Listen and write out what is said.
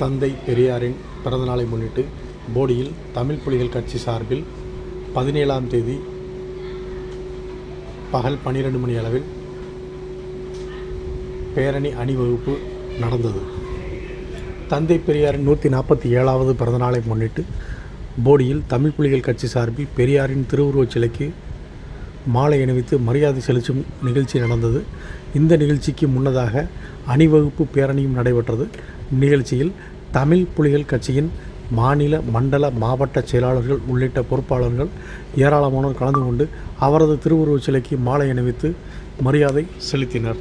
தந்தை பெரியாரின் பிறந்தநாளை முன்னிட்டு போடியில் தமிழ் புலிகள் கட்சி சார்பில் பதினேழாம் தேதி பகல் பன்னிரெண்டு மணி அளவில் பேரணி அணிவகுப்பு நடந்தது. தந்தை பெரியாரின் நூற்றி நாற்பத்தி ஏழாவது பிறந்தநாளை முன்னிட்டு போடியில் தமிழ் புலிகள் கட்சி சார்பில் பெரியாரின் திருவுருவச் சிலைக்கு மாலை அணிவித்து மரியாதை செலுத்தும் நிகழ்ச்சி நடந்தது. இந்த நிகழ்ச்சிக்கு முன்னதாக அணிவகுப்பு பேரணியும் நடைபெற்றது. நிகழ்ச்சியில் தமிழ் புலிகள் கட்சியின் மாநில மண்டல மாவட்ட செயலாளர்கள் உள்ளிட்ட பொறுப்பாளர்கள் ஏராளமானோர் கலந்து கொண்டு அவரது திருவுருவச் சிலைக்கு மாலை அணிவித்து மரியாதை செலுத்தினர்.